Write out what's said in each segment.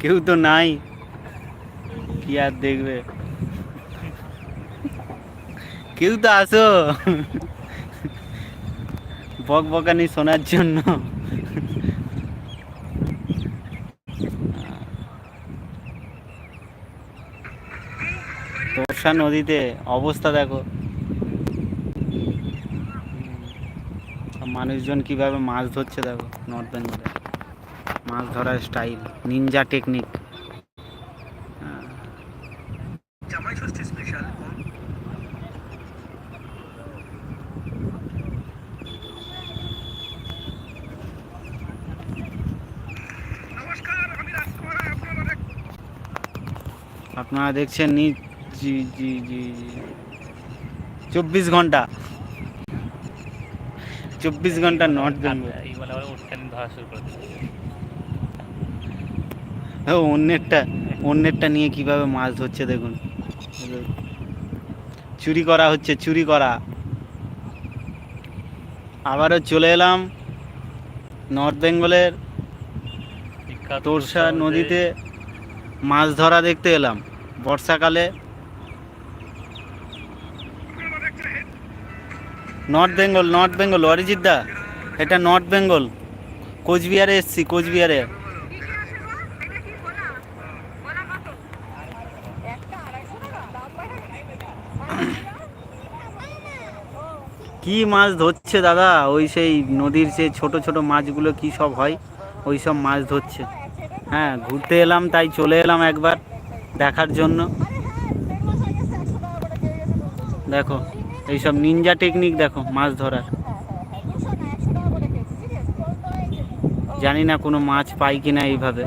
কেউ তো নাই। কি আর দেখবে? কেউ তো আসো বক বকানি শোনার জন্য। তোরসা নদীতে অবস্থা দেখো। মানুষজন কীভাবে মাছ ধরছে দেখো নর্থ বেঙ্গলে মাছ ধরার স্টাইল নিনজা টেকনিক আপনারা দেখছেন নি জি জি জি। চব্বিশ ঘণ্টা। চব্বিশ ঘণ্টা নর্থ বেঙ্গল করে দিল। ও অন্যেরটা অন্যেরটা নিয়ে কীভাবে মাছ ধরছে দেখুন। চুরি করা হচ্ছে চুরি করা। আবারও চলে এলাম নর্থ বেঙ্গলের তোরসা নদীতে মাছ ধরা দেখতে এলাম। বর্ষাকালে North Bengal North Bengal Arijit দা, এটা নর্থ বেঙ্গল কোচবিহারে এসছি কোচবিহারে কি মাছ ধরছে দাদা? ওই সেই নদীর যে ছোট ছোট মাছগুলো কি সব হয়? ওই সব মাছ ধরছে। হ্যাঁ ঘুরতে এলাম, তাই চলে এলাম একবার দেখার জন্য। দেখো এইসব নিনজা টেকনিক দেখো, মাছ ধরার। জানি না কোনো মাছ পাই কিনা এইভাবে।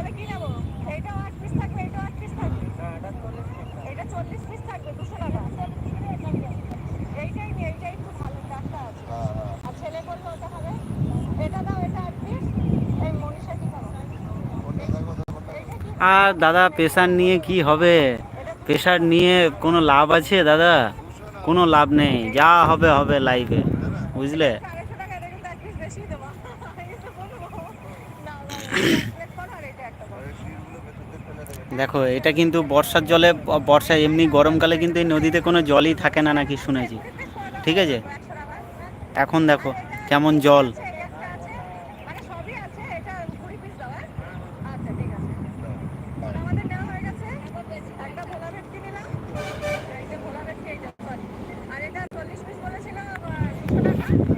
আর দাদা প্রেশার নিয়ে কি হবে? প্রেশার নিয়ে কোনো লাভ আছে দাদা? কোনো লাভ নেই, যা হবে হবে লাইফে বুঝলে? দেখো, এটা কিন্তু বর্ষার জলে বর্ষায় এমনি গরমকালে কিন্তু এই নদীতে কোনো জলই থাকে না নাকি শুনেছি। ঠিক আছে? এখন দেখো, কেমন জল ভোলা ভেটকি খাবে দাদা দাম হচ্ছে আড়াইশো টাকা এটার দাম হচ্ছে কত দুশো টাকা আর এটা হচ্ছে কি ঠিক আছে তাহলে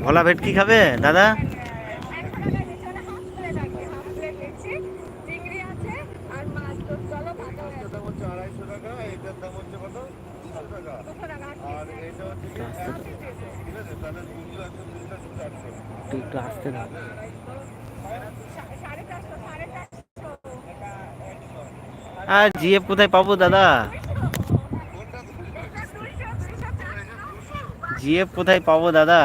তিনটা চারশো একটু একটু আসতে দাও। আর জিএফ কোথায় পাবো দাদা? জিএফ কোথায় পাবো দাদা?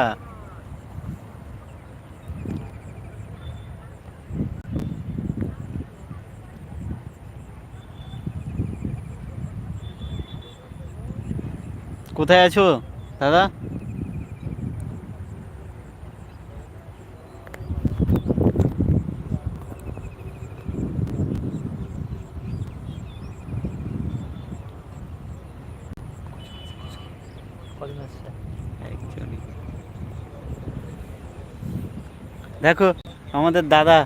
কোথায় আছো দাদা. দেখো আমাদের দাদা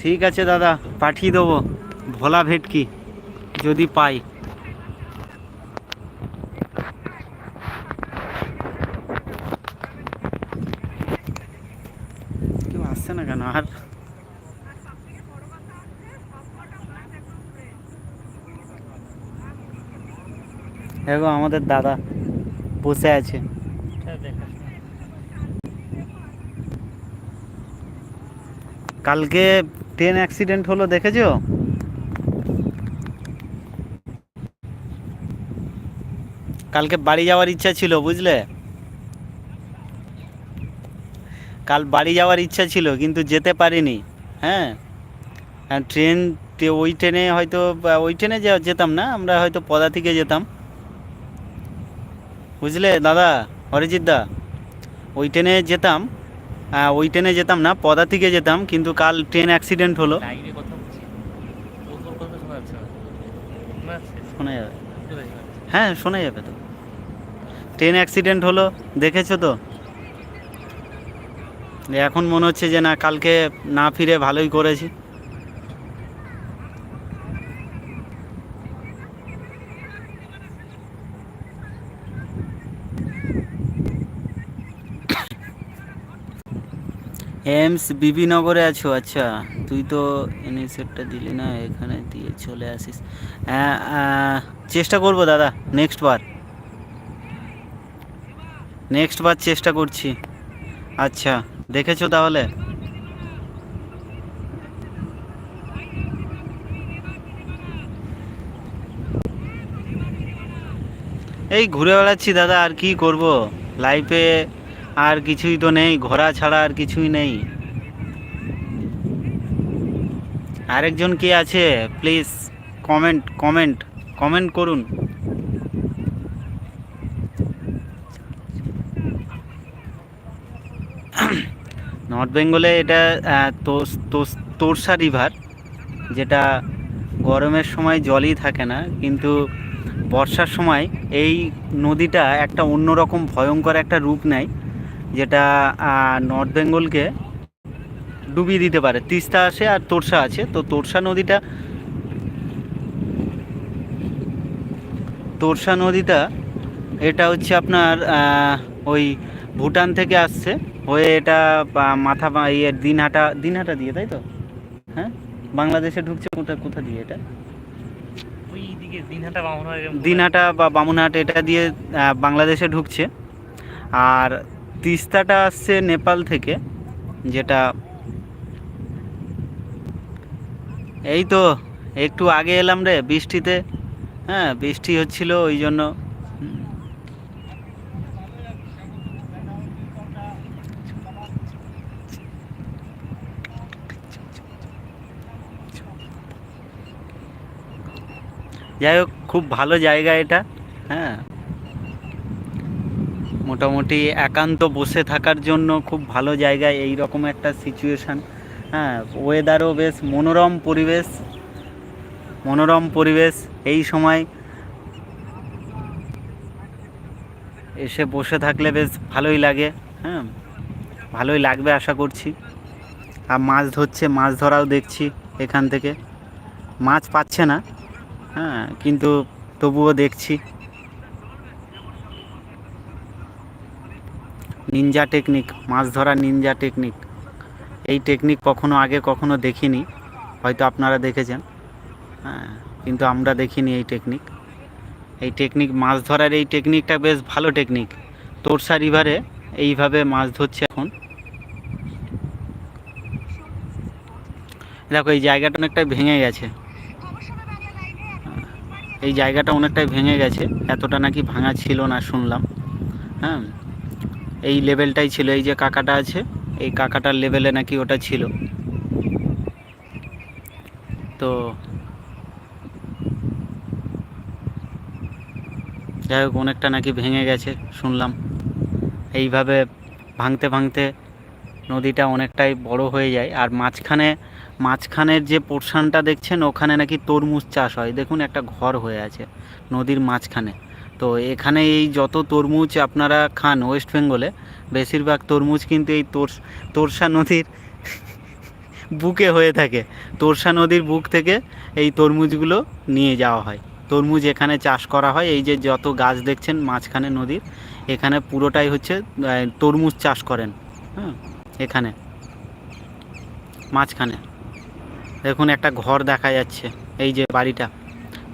ঠিক আছে দাদা, পাঠিয়ে দেবো। ভোলা ভেটকি, যদি পাই। কেউ আসছে না কেন? আর দেখো, আমাদের দাদা বসে আছে। কালকে ট্রেন অ্যাক্সিডেন্ট হলো, দেখেছ? কালকে বাড়ি যাওয়ার ইচ্ছা ছিল, বুঝলে? কাল বাড়ি যাওয়ার ইচ্ছা ছিল, কিন্তু যেতে পারিনি হ্যাঁ? আর ট্রেন ওই ট্রেনে হয়তো ওই ট্রেনে যেতাম না, আমরা হয়তো পদা থেকে যেতাম। বুঝলে, দাদা, অরিজিৎ দা? ওই ট্রেনে যেতাম ওই ট্রেনে যেতাম না পদা থেকে যেতাম কিন্তু কাল ট্রেন অ্যাক্সিডেন্ট হলো। শোনা যাবে? হ্যাঁ শোনা যাবে তো। ট্রেন অ্যাক্সিডেন্ট হলো দেখেছ তো? এখন মনে হচ্ছে যে না কালকে না ফিরে ভালোই করেছি। এমস বিবিনগরে আছো? আচ্ছা তুই তো এনএসেরটা দিলি না, এখানে দিয়ে চলে আসিস। চেষ্টা করব দাদা নেক্সট বার। নেক্সট বার চেষ্টা করছি। আচ্ছা দেখেছ তাহলে? এই ঘুরে বেড়াচ্ছি দাদা, আর কি করব? লাইফে আর কিছুই তো নেই ঘোরা ছাড়া আর কিছুই নেই। আরেকজন কে আছে? প্লিজ কমেন্ট কমেন্ট কমেন্ট করুন। নর্থ বেঙ্গলে এটা তোরসা রিভার যেটা গরমের সময় জলই থাকে না, কিন্তু বর্ষার সময় এই নদীটা একটা অন্যরকম ভয়ঙ্কর একটা রূপ নেয়। যেটা নর্থ বেঙ্গলকে ডুবিয়ে দিতে পারে। তিস্তা আছে আর তোরসা আছে। তো তোরসা নদীটা তোরসা নদীটা এটা হচ্ছে আপনার ওই ভুটান থেকে আসছে। হয়ে এটা মাথা ইয়ে দিনহাটা দিনহাটা দিয়ে তাই তো? হ্যাঁ? বাংলাদেশে ঢুকছে কোথা কোথা দিয়ে এটা? দিনহাটা বা বামুনহাট এটা দিয়ে বাংলাদেশে ঢুকছে। আর তিস্তাটা আসছে নেপাল থেকে, যেটা এই তো, একটু আগে এলাম রে বৃষ্টিতে। হ্যাঁ বৃষ্টি হচ্ছিল ওই জন্য। যাই হোক, খুব ভালো জায়গা এটা। হ্যাঁ। মোটামুটি একান্ত বসে থাকার জন্য খুব ভালো জায়গা এই রকম একটা সিচুয়েশান হ্যাঁ ওয়েদারও বেশ মনোরম পরিবেশ মনোরম পরিবেশ এই সময়। এসে বসে থাকলে বেশ ভালোই লাগে হ্যাঁ ভালোই লাগবে আশা করছি। আর মাছ ধরছে, মাছ ধরাও দেখছি এখান থেকে। মাছ পাচ্ছে না হ্যাঁ কিন্তু তবুও দেখছি। নিনজা টেকনিক মাছ ধরা নিনজা টেকনিক এই টেকনিক কখনো আগে কখনো দেখিনি, হয়তো আপনারা দেখেছেন। হ্যাঁ কিন্তু আমরা দেখিনি এই টেকনিক এই টেকনিক মাছ ধরার এই টেকনিকটা বেশ ভালো টেকনিক তোরসা রিভারে এইভাবে মাছ ধরছে এখন। দেখো, এই জায়গাটা অনেকটাই ভেঙে গেছে। এই জায়গাটা অনেকটাই ভেঙে গেছে। এতটা নাকি ভাঙা ছিল না শুনলাম। হ্যাঁ এই লেভেলটাই ছিল, এই যে কাকাটা আছে, এই কাকাটার লেভেলে নাকি ওটা ছিল। তো যাই হোক, অনেকটা নাকি ভেঙে গেছে, শুনলাম। এইভাবে ভাঙতে ভাঙতে নদীটা অনেকটাই বড় হয়ে যায়। আর মাঝখানে, মাঝখানের যে পোর্শনটা দেখছেন, ওখানে নাকি তরমুজ চাষ হয়। দেখুন, একটা ঘর হয়ে আছে নদীর মাঝখানে। তো এখানে এই যত তরমুজ আপনারা খান ওয়েস্ট বেঙ্গলে বেশিরভাগ তরমুজ কিন্তু এই তোর তোরসা নদীর বুকে হয়ে থাকে। তোরসা নদীর বুক থেকে এই তরমুজগুলো নিয়ে যাওয়া হয়। তরমুজ এখানে চাষ করা হয়। এই যে যত গাছ দেখছেন মাঝখানে নদীর, এখানে পুরোটাই হচ্ছে তরমুজ চাষ করেন। হ্যাঁ এখানে। মাঝখানে। দেখুন একটা ঘর দেখা যাচ্ছে। এই যে বাড়িটা।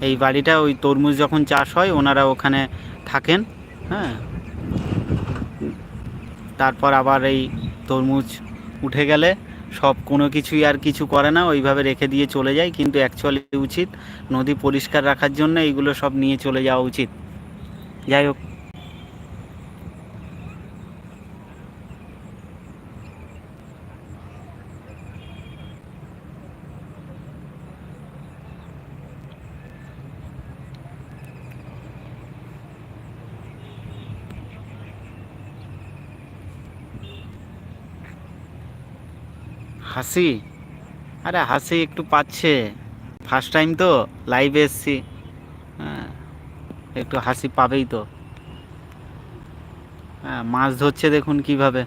এই বাড়িটা ওই তরমুজ যখন চাষ হয়, ওনারা ওখানে থাকেন হ্যাঁ। তারপর আবার এই তরমুজ উঠে গেলে সব কোনো কিছুই আর কিছু করে না, ওইভাবে রেখে দিয়ে চলে যায়। কিন্তু অ্যাকচুয়ালি উচিত নদী পরিষ্কার রাখার জন্য এইগুলো সব নিয়ে চলে যাওয়া উচিত। যাই হোক। হাসি? আরে হাসি একটু পাচ্ছে। ফার্স্ট টাইম তো লাইভে এসছি। হ্যাঁ একটু হাসি পাবেই তো। হ্যাঁ মাছ ধরছে দেখুন কীভাবে।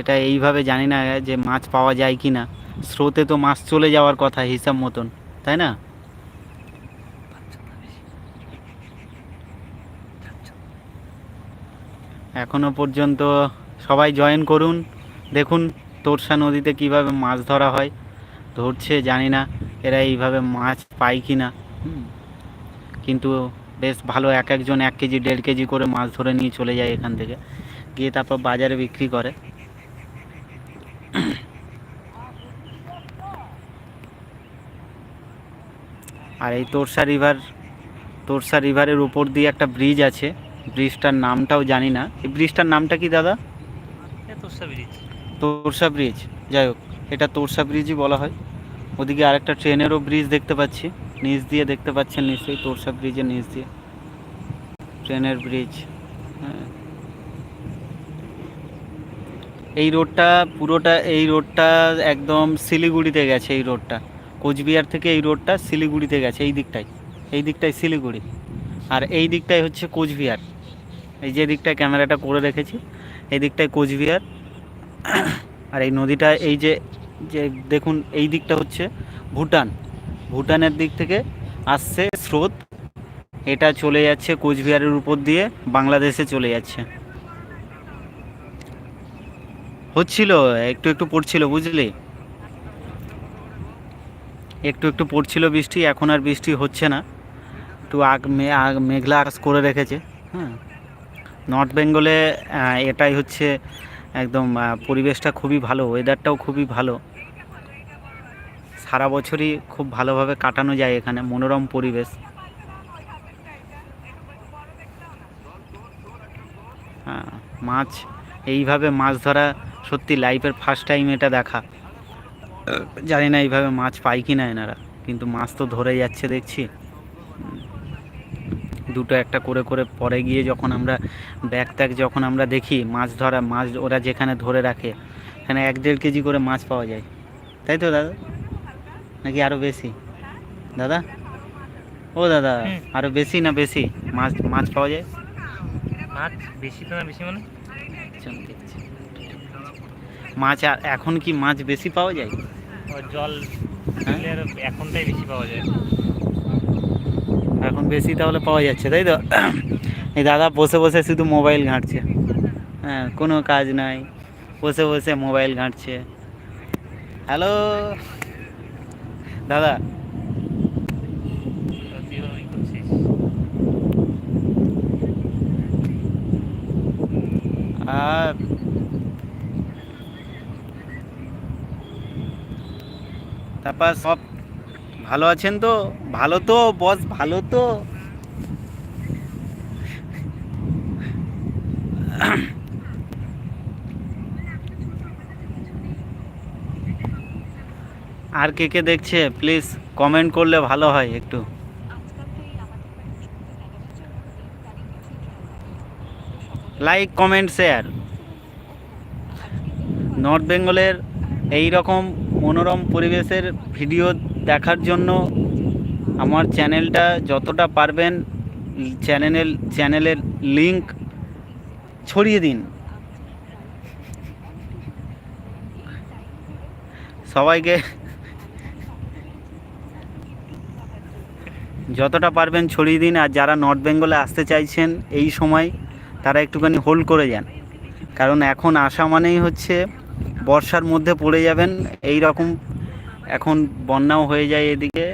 এটা এইভাবে জানি না যে মাছ পাওয়া যায় কি না স্রোতে তো মাছ চলে যাওয়ার কথা হিসাব মতন, তাই না? এখনও পর্যন্ত সবাই জয়েন করুন, দেখুন তোরসা নদীতে কীভাবে মাছ ধরা হয়? ধরছে, জানি না। এরা এইভাবে মাছ পায় কি না কিন্তু বেশ ভালো, এক একজন এক কেজি, দেড় কেজি করে মাছ ধরে নিয়ে চলে যায় এখান থেকে। গিয়ে তারপর বাজারে বিক্রি করে। আর এই তোরসা রিভার, তোরসা রিভারের উপর দিয়ে একটা ব্রিজ আছে। ব্রিজটার নামটাও জানি না। এই ব্রিজটার নামটা কি দাদা? এত ব্রিজ। তোরসা ব্রিজ যাই হোক, এটা তোরসা ব্রিজই বলা হয়। ওদিকে আরেকটা ট্রেনেরও ব্রিজ দেখতে পাচ্ছি, নিচ দিয়ে দেখতে পাচ্ছেন নিশ্চয়ই তোরসা ব্রিজের নিচ দিয়ে। ট্রেনের ব্রিজ হ্যাঁ। এই রোডটা পুরোটা, এই রোডটা একদম শিলিগুড়িতে গেছে, এই রোডটা কোচবিহার থেকে এই রোডটা শিলিগুড়িতে গেছে, এই দিকটায়। এই দিকটায় শিলিগুড়ি। আর এই দিকটায় হচ্ছে কোচবিহার। এই যে দিকটায় ক্যামেরাটা করে রেখেছি এই দিকটায় কোচবিহার। আর এই নদীটা, এই যে যে দেখুন, এই দিকটা হচ্ছে ভুটান। ভুটানের দিক থেকে আসছে স্রোত। এটা চলে যাচ্ছে কোচবিহারের উপর দিয়ে, বাংলাদেশে চলে যাচ্ছে। হচ্ছিল, একটু একটু পড়ছিল, বুঝলি? একটু একটু পড়ছিল বৃষ্টি, এখন আর বৃষ্টি হচ্ছে না। একটু আগ আগ মেঘলা আকাশ করে রেখেছে হ্যাঁ। নর্থ বেঙ্গলে এটাই হচ্ছে একদম পরিবেশটা খুবই ভালো ওয়েদারটাও খুবই ভালো। সারা বছরই খুব ভালোভাবে কাটানো যায় এখানে, মনোরম পরিবেশ। হ্যাঁ মাছ, এইভাবে মাছ ধরা সত্যি লাইফের ফার্স্ট টাইম এটা দেখা। জানি না এইভাবে মাছ পাই কি না এনারা, কিন্তু মাছ তো ধরে যাচ্ছে, দেখছি। দুটো একটা করে করে পরে গিয়ে যখন আমরা ব্যাগ ট্যাগ যখন আমরা দেখি মাছ ধরা মাছ ওরা যেখানে ধরে রাখে এখানে এক দেড় কেজি করে মাছ পাওয়া যায়। তাই তো দাদা? নাকি আরও বেশি? দাদা? ও দাদা আরও বেশি না বেশি? মাছ মাছ পাওয়া যায়? মাছ বেশি তো না বেশি মানে? মাছ এখন কি মাছ বেশি পাওয়া যায়? জল হ্যাঁ? এখনটাই বেশি পাওয়া যায়। বেশি তাহলে পাওয়া যাচ্ছে, তাই তো? এই দাদা বসে বসে শুধু মোবাইল ঘাঁটছে। হ্যাঁ কোনো কাজ নাই। বসে বসে মোবাইল ঘাঁটছে। হ্যালো? দাদা? আর? তারপর সব ভালো আছেন তো? ভালো তো, বস ভালো তো। আর কে কে দেখছে? প্লিজ কমেন্ট করলে ভালো হয় একটু। Like, comment, share. নর্থ বেঙ্গলের এই রকম মনোরম পরিবেশের ভিডিও দেখার জন্য আমার চ্যানেলটা যতটা পারবেন চ্যানেলের চ্যানেলের লিংক ছড়িয়ে দিন। সবাইকে যতটা পারবেন ছড়িয়ে দিন, আর যারা নর্থ বেঙ্গলে আসতে চাইছেন এই সময়, তারা একটুখানি হোল্ড করে যান। কারণ এখন আসা মানেই হচ্ছে বর্ষার মধ্যে পড়ে যাবেন এই রকম এখন বন্যাও হয়ে যায় এদিকে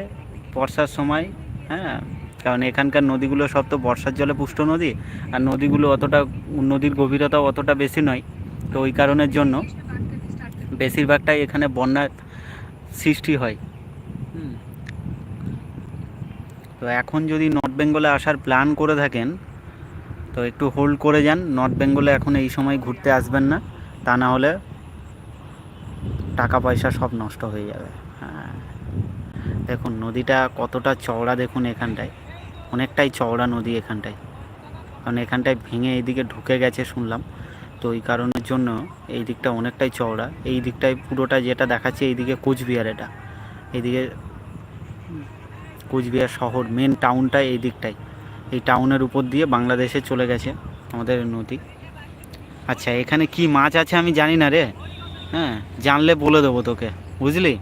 বর্ষার সময় হ্যাঁ? কারণ এখানকার নদীগুলো সব তো বর্ষার জলে পুষ্ট নদী আর নদীগুলো অতটা নদীর গভীরতা অতটা বেশি নয়। তো ওই কারণের জন্য বেশিরভাগটাই এখানে বন্যার সৃষ্টি হয়। তো এখন যদি নর্থ বেঙ্গলে আসার প্ল্যান করে থাকেন তো একটু হোল্ড করে যান। নর্থ বেঙ্গলে এখন এই সময় ঘুরতে আসবেন না। তা না হলে টাকা পয়সা সব নষ্ট হয়ে যাবে। হ্যাঁ। দেখুন, নদীটা কতটা চওড়া দেখুন এখানটায়। অনেকটাই চওড়া নদী এখানটায়। কারণ এখানটায় ভেঙে এইদিকে ঢুকে গেছে শুনলাম। তো এই কারণের জন্য এই দিকটা অনেকটাই চওড়া। এই দিকটায় পুরোটা যেটা দেখাচ্ছে এইদিকে কোচবিহার এটা। এইদিকে কোচবিহার শহর মেন টাউনটা এই দিকটাই এই টাউনের উপর দিয়ে বাংলাদেশে চলে গেছে আমাদের নদী। আচ্ছা এখানে কি মাছ আছে আমি জানি না রে। হ্যাঁ জানলে বলে দেবো তোকে। বুঝলি?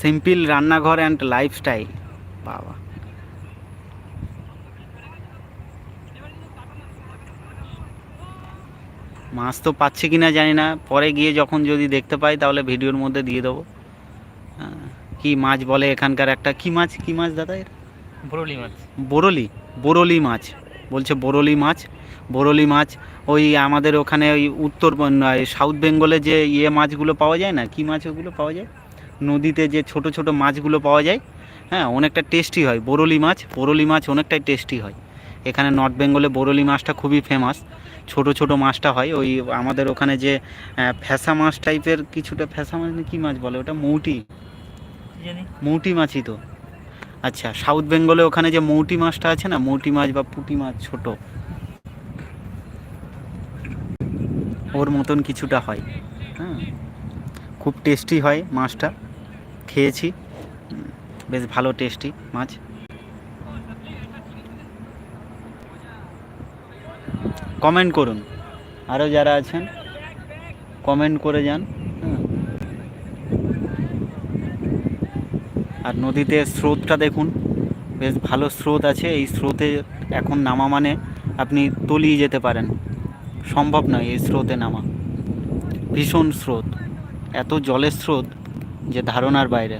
সিম্পল রান্নাঘর অ্যান্ড লাইফস্টাইল বাবা। মাছ তো পাচ্ছে কিনা জানি না। পরে গিয়ে যখন যদি দেখতে পাই তাহলে ভিডিওর মধ্যে দিয়ে দেবো। হ্যাঁ, কি মাছ বলে এখানকার একটা? কি মাছ? কি মাছ দাদা এর? বরলি মাছ। বোরলি? বোরলি মাছ। বলছে বোরলি মাছ। বোরলি মাছ ওই আমাদের ওখানে ওই উত্তর সাউথ বেঙ্গলে যে ইয়ে মাছগুলো পাওয়া যায় না কি মাছ ওগুলো পাওয়া যায়? নদীতে যে ছোট ছোট মাছগুলো পাওয়া যায় হ্যাঁ অনেকটা টেস্টি হয়। বোরলি মাছ বোরলি মাছ অনেকটাই টেস্টি হয়। এখানে নর্থ বেঙ্গলে বোরলি মাছটা খুবই ফেমাস ছোট ছোট মাছটা হয় ওই আমাদের ওখানে যে ফ্যাসা মাছ টাইপের কিছুটা ফ্যাসা মাছ কি মাছ বলে ওটা? মৌটি। জানি? মৌটি মাছই তো। আচ্ছা সাউথ বেঙ্গলে ওখানে যে মৌটি মাছটা আছে না মৌটি মাছ বা পুঁটি মাছ ছোট ওর মতন কিছুটা হয়। হ্যাঁ। খুব টেস্টি হয় মাছটা। খেয়েছি। বেশ ভালো টেস্টি মাছ। কমেন্ট করুন। আরও যারা আছেন কমেন্ট করে যান। হ্যাঁ। আর নদীতে স্রোতটা দেখুন। বেশ ভালো স্রোত আছে। এই স্রোতে এখন নামা মানে আপনি তলিয়ে যেতে পারেন। সম্ভব নয় এই স্রোতে নামা। ভীষণ স্রোত, এত জলের স্রোত যে ধারণার বাইরে।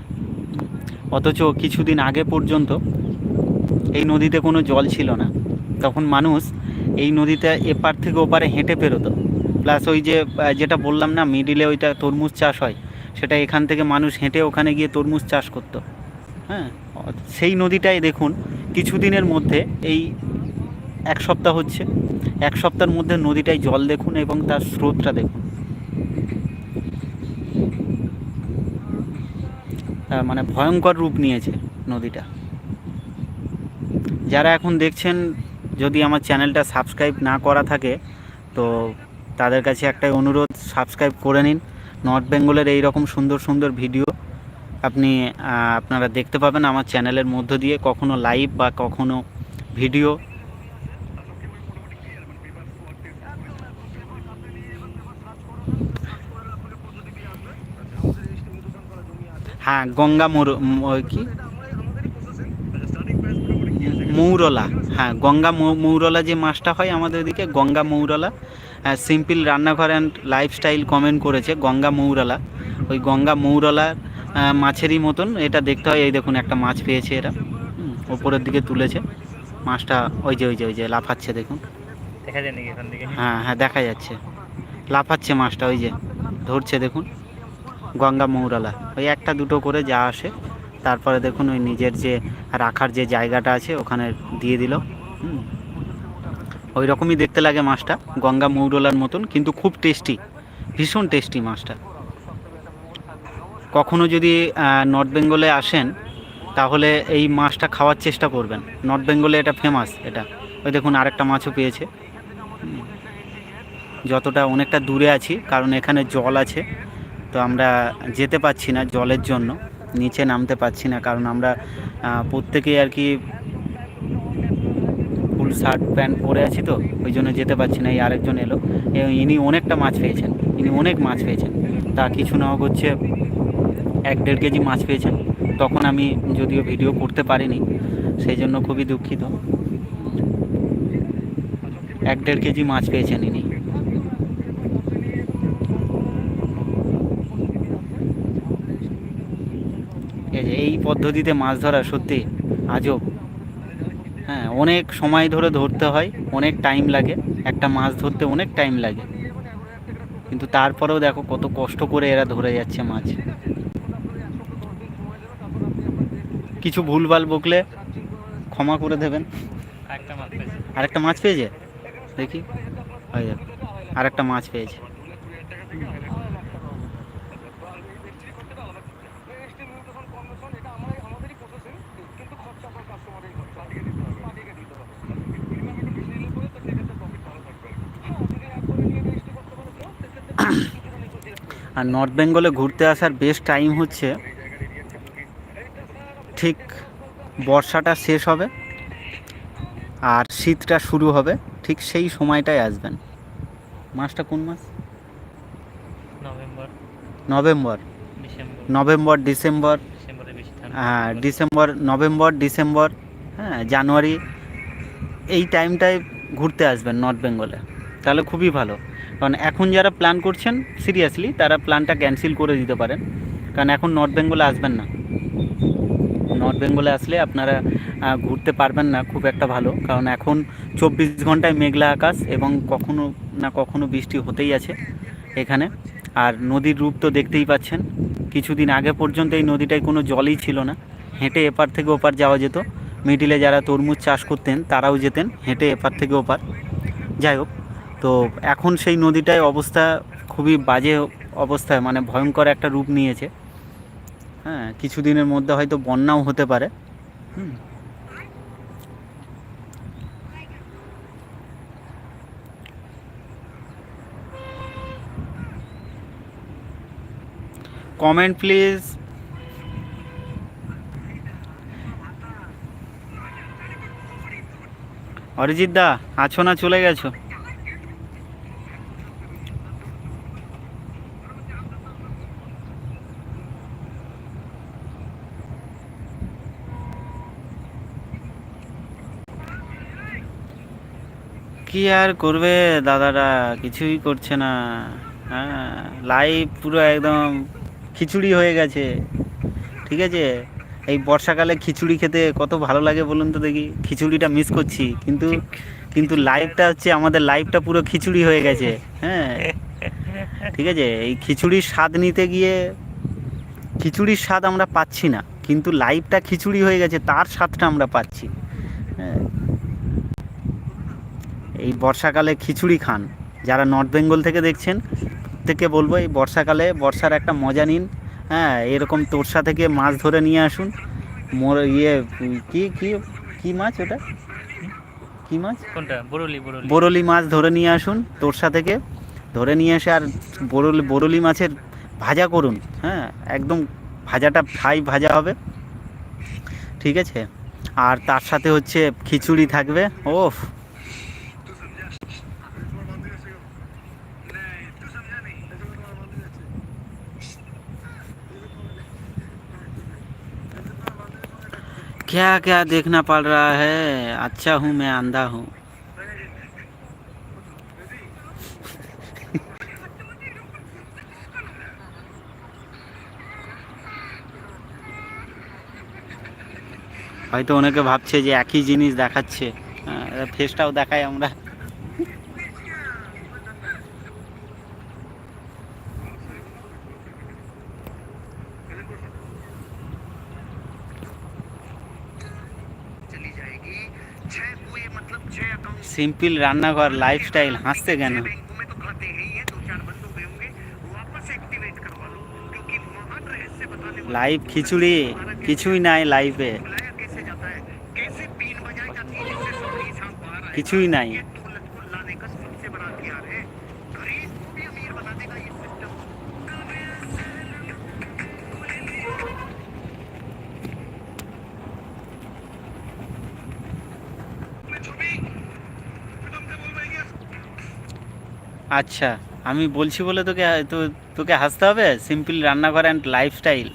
অথচ কিছুদিন আগে পর্যন্ত এই নদীতে কোনো জল ছিল না। তখন মানুষ এই নদীতে এপার থেকে ওপারে হেঁটে পেরোতো প্লাস ওই যে যেটা বললাম না, মিডিলে ওইটা তরমুজ চাষ হয়, সেটা এখান থেকে মানুষ হেঁটে ওখানে গিয়ে তরমুজ চাষ করতো। হ্যাঁ সেই নদীটাই দেখুন, কিছুদিনের মধ্যে এই এক সপ্তাহ হচ্ছে। এক সপ্তাহের মধ্যে নদীটায় জল দেখুন এবং তার স্রোতটা দেখুন। মানে ভয়ঙ্কর রূপ নিয়েছে নদীটা। যারা এখন দেখছেন, যদি আমার চ্যানেলটা সাবস্ক্রাইব না করা থাকে, তো তাদের কাছে একটাই অনুরোধ, সাবস্ক্রাইব করে নিন। নর্থ বেঙ্গলের এই রকম সুন্দর সুন্দর ভিডিও আপনি আপনারা দেখতে পাবেন আমার চ্যানেলের মধ্য দিয়ে। কখনো লাইভ বা কখনো ভিডিও। হ্যাঁ গঙ্গা মোর ওই কি? মৌরলা হ্যাঁ গঙ্গা মৌরলা যে মাছটা হয় আমাদের এদিকে গঙ্গা মৌরলা Simple Rannaghar and Lifestyle comment করেছে গঙ্গা মৌরলা। ওই গঙ্গা মৌরলা মাছেরই মতন এটা দেখতে হয়। এই দেখুন একটা মাছ পেয়েছে এরা ওপরের দিকে তুলেছে। মাছটা ওই যে ওই যে ওই যে লাফাচ্ছে দেখুন। দেখা যায় নাকি এখান থেকে? হ্যাঁ হ্যাঁ দেখা যাচ্ছে। লাফাচ্ছে মাছটা ওই যে ধরছে দেখুন। গঙ্গা মৌরালা ওই একটা দুটো করে যা আসে, তারপরে দেখুন ওই নিজের যে রাখার যে জায়গাটা আছে, ওখানে দিয়ে দিল। ওই রকমই দেখতে লাগে মাছটা, গঙ্গা মৌরলার মতন, কিন্তু খুব টেস্টি ভীষণ টেস্টি মাছটা। কখনো যদি নর্থ বেঙ্গলে আসেন, তাহলে এই মাছটা খাওয়ার চেষ্টা করবেন। নর্থ বেঙ্গলে এটা ফেমাস এটা। ওই দেখুন আরেকটা মাছও পেয়েছে। যতটা অনেকটা দূরে আছি, কারণ এখানে জল আছে। তো আমরা যেতে পারছি না জলের জন্য, নিচে নামতে পারছি না, কারণ আমরা প্রত্যেকেই আর কি ফুল শার্ট, প্যান্ট পরে আছি তো, ওই জন্য যেতে পারছি না, এই আরেকজন এলো ইনি অনেকটা মাছ পেয়েছেন, ইনি অনেক মাছ পেয়েছেন, তা কিছু না হচ্ছে এক দেড় কেজি মাছ পেয়েছেন, তখন আমি যদিও ভিডিও করতে পারিনি, সেই জন্য খুবই দুঃখিত। এক দেড় কেজি মাছ পেয়েছেন ইনি। এই পদ্ধতিতে মাছ ধরা সত্যি আজব। হ্যাঁ অনেক সময় ধরে ধরতে হয় অনেক টাইম লাগে। একটা মাছ ধরতে অনেক টাইম লাগে। কিন্তু তারপরেও দেখো কত কষ্ট করে এরা ধরে যাচ্ছে মাছ। কিছু ভুলভাল বকলে ক্ষমা করে দেবেন। একটা মাছ পেয়েছে। আরেকটা মাছ পেয়েছে? দেখি হয়ে যাবে। আরেকটা মাছ পেয়েছে। আর নর্থ বেঙ্গলে ঘুরতে আসার বেস্ট টাইম হচ্ছে ঠিক বর্ষাটা শেষ হবে আর শীতটা শুরু হবে ঠিক সেই সময়টায় আসবেন। মাসটা কোন মাস November. November. December. November December. হ্যাঁ ডিসেম্বর নভেম্বর ডিসেম্বর হ্যাঁ জানুয়ারি এই টাইমটায় ঘুরতে আসবেন নর্থ বেঙ্গলে তাহলে খুবই ভালো। কারণ এখন যারা প্ল্যান করছেন সিরিয়াসলি তারা প্ল্যানটা ক্যান্সেল করে দিতে পারেন। কারণ এখন নর্থ বেঙ্গলে আসবেন না। নর্থ বেঙ্গলে আসলে আপনারা ঘুরতে পারবেন না, খুব একটা ভালো। কারণ এখন চব্বিশ ঘন্টায় মেঘলা আকাশ এবং কখনো না কখনো বৃষ্টি হতেই আছে এখানে। আর নদীর রূপ তো দেখতেই পাচ্ছেন। কিছুদিন আগে পর্যন্ত এই নদীটায় কোনো জলই ছিল না। হেঁটে এপার থেকে ওপার যাওয়া যেত। মিডিলে যারা তরমুজ চাষ করতেন, তারাও যেতেন হেঁটে এপার থেকে ওপার। যাই হোক তো এখন সেই নদীটায় অবস্থা খুবই বাজে অবস্থায় মানে ভয়ঙ্কর একটা রূপ নিয়েছে। হ্যাঁ কিছুদিনের মধ্যে হয়তো বন্যাও হতে পারে। হুম। Comment please. অরিজিৎ দা, আছো না চলে গেছো? কি আর করবে দাদারা? কিছুই করছে না। হ্যাঁ লাইভ পুরো একদম খিচুড়ি হয়ে গেছে। ঠিক আছে? এই বর্ষাকালে খিচুড়ি খেতে কত ভালো লাগে বলুন তো দেখি। খিচুড়িটা মিস করছি। কিন্তু কিন্তু লাইভটা হচ্ছে আমাদের লাইভটা পুরো খিচুড়ি হয়ে গেছে। হ্যাঁ? ঠিক আছে? এই খিচুড়ির স্বাদ নিতে গিয়ে খিচুড়ির স্বাদ আমরা পাচ্ছি না। কিন্তু লাইভটা খিচুড়ি হয়ে গেছে তার স্বাদটা আমরা পাচ্ছি। হ্যাঁ? এই বর্ষাকালে খিচুড়ি খান। যারা নর্থ বেঙ্গল থেকে দেখছেন থেকে বলব এই বর্ষাকালে বর্ষার একটা মজা নিন। হ্যাঁ এরকম তোরসা থেকে মাছ ধরে নিয়ে আসুন। মোর ইয়ে কি কি কি মাছ ওটা? কি মাছ? কোনটা? বরলি বরলি। বরলি মাছ ধরে নিয়ে আসুন তোরসা থেকে। ধরে নিয়ে এসে আর বরলি বরলি মাছের ভাজা করুন। হ্যাঁ একদম ভাজাটা ফ্রাই ভাজা হবে। ঠিক আছে? আর তার সাথে হচ্ছে খিচুড়ি থাকবে। ওফ! क्या क्या देखना पड़ रहा है अच्छा हूँ मैं अंधा हूँ হয়তো অনেকে ভাবছে যে একই জিনিস দেখাচ্ছে হ্যাঁ, ফেসটাও দেখাই আমরা সিম্পল রান্নাঘর লাইফস্টাইল হাসতে কেন? লাইভ খিচুড়ি কিছুই নাই লাইভে কিছুই নাই। আচ্ছা আমি বলছি বলে তোকে, তো, তোকে হাসতে হবে? সিম্পল রান্নাঘর অ্যান্ড লাইফস্টাইল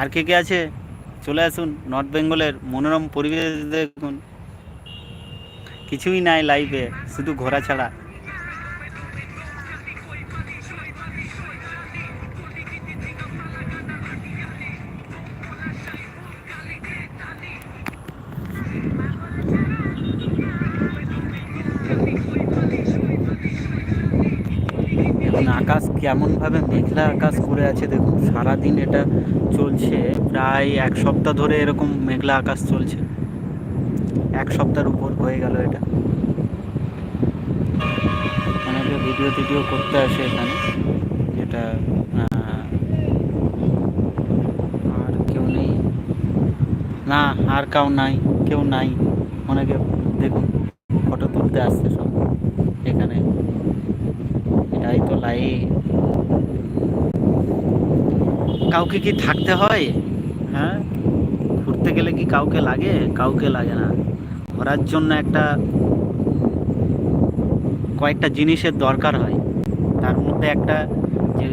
আর কে কে আছে? চলে আসুন নর্থ বেঙ্গলের মনোরম পরিবেশ দেখুন। কিছুই নাই লাইফে শুধু ঘোরা ছাড়া কেমনভাবে মেঘলা আকাশ করে আছে দেখুন, সারাদিন এটা চলছে। প্রায় এক সপ্তাহ ধরে এরকম মেঘলা আকাশ চলছে। এক সপ্তাহের উপর হয়ে গেল এটা। অনেকে ভিডিও টিডিও করতে আসে এখানে, যেটা আর কেউ নেই। না, আর কাউ নাই, কেউ নাই। অনেকে দেখুন ফটো তুলতে আসছে সব এখানে। এটাই তো লাইভ কাউকে কি থাকতে হয়? হ্যাঁ? ঘুরতে গেলে কি কাউকে লাগে? কাউকে লাগে না। ঘোরার জন্য একটা কয়েকটা জিনিসের দরকার হয়। তার মধ্যে একটা যে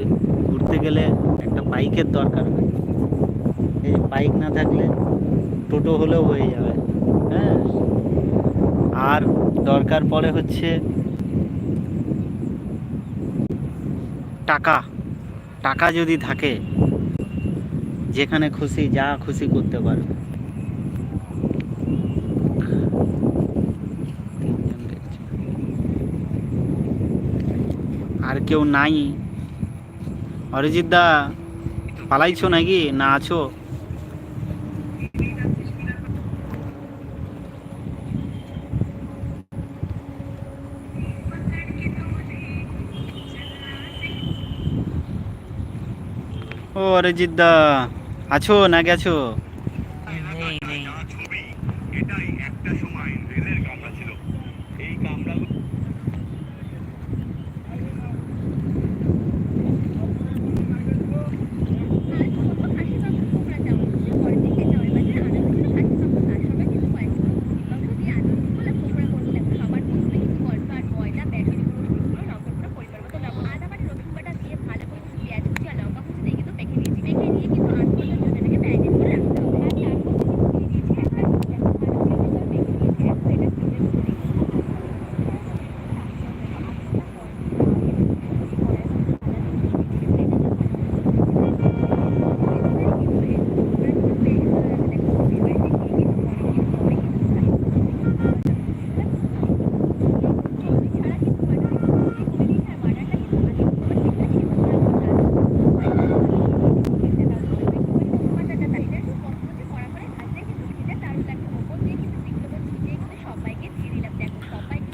ঘুরতে গেলে একটা বাইকের দরকার হয়। এই বাইক না থাকলে টোটো হলেও হয়ে যাবে। হ্যাঁ? আর দরকার পড়ে হচ্ছে টাকা। টাকা যদি থাকে যেখানে খুশি, যা খুশি করতে পারবে তিনজন দেখছি। আর কেউ নাই। অরিজিৎ দা, পালাইছো নাকি? না আছো? ও অরিজিৎ দা। আছো না গেছো নেই নেই যা ছবি এটাই একটা সময় রেলের কামরা ছিল এই কামরাগুলো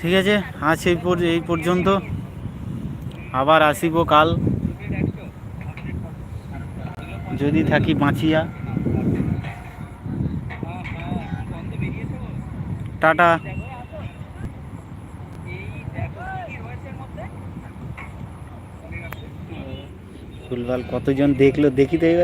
ঠিক আছে? আজ এই এই পর্যন্ত। আবার আসিব কাল। যদি থাকি বাঁচিয়া। টাটা। ফুলবাল কতজন দেখল দেখি তো এবার?